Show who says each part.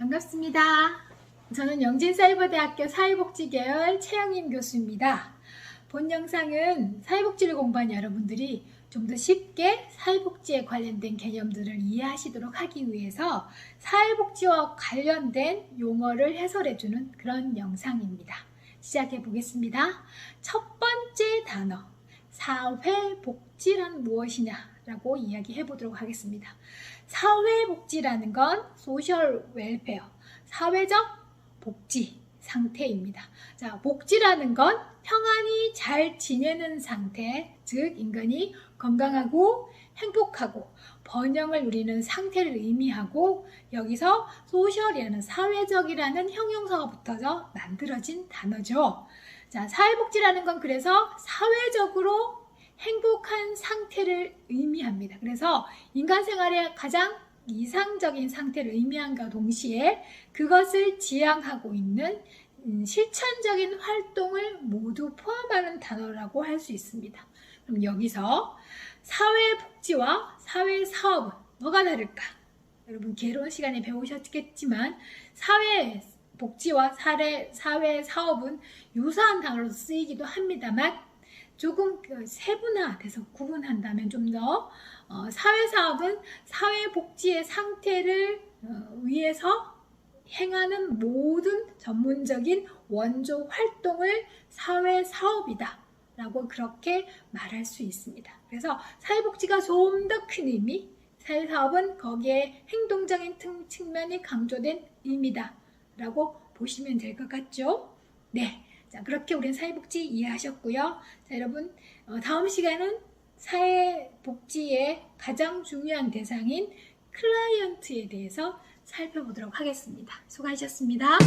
Speaker 1: 반갑습니다. 저는 영진사이버대학교 사회복지계열 최영임 교수입니다. 본 영상은 사회복지를 공부한 여러분들이 좀 더 쉽게 사회복지에 관련된 개념들을 이해하시도록 하기 위해서 사회복지와 관련된 용어를 해설해주는 그런 영상입니다. 시작해 보겠습니다. 첫 번째 단어, 사회복지란 무엇이냐 라고 이야기해 보도록 하겠습니다. 사회복지라는 건 소셜 웰페어, 사회적 복지 상태입니다. 자, 복지라는 건 평안히 잘 지내는 상태, 즉 인간이 건강하고 행복하고 번영을 누리는 상태를 의미하고 여기서 소셜이라는 사회적이라는 형용사가 붙어서 만들어진 단어죠. 자, 사회복지라는 건 그래서 사회적으로 행복한 상태를 의미합니다. 그래서 인간 생활의 가장 이상적인 상태를 의미함과 동시에 그것을 지향하고 있는 음, 실천적인 활동을 모두 포함하는 단어라고 할 수 있습니다. 그럼 여기서 사회복지와 사회사업은 뭐가 다를까? 여러분 개론 시간에 배우셨겠지만 사회 복지와 사회, 사회 사업은 유사한 단어로 쓰이기도 합니다만 조금 그 세분화돼서 구분한다면 좀더 어, 사회사업은 사회복지의 상태를 어, 위해서 행하는 모든 전문적인 원조 활동을 사회사업이다 라고 그렇게 말할 수 있습니다. 그래서 사회복지가 좀 더 큰 의미, 사회사업은 거기에 행동적인 틈- 측면이 강조된 의미다 라고 보시면 될 것 같죠? 네. 자, 그렇게 우리는 사회복지 이해하셨고요. 자, 여러분, 어, 다음 시간은 사회복지의 가장 중요한 대상인 클라이언트에 대해서 살펴보도록 하겠습니다. 수고하셨습니다.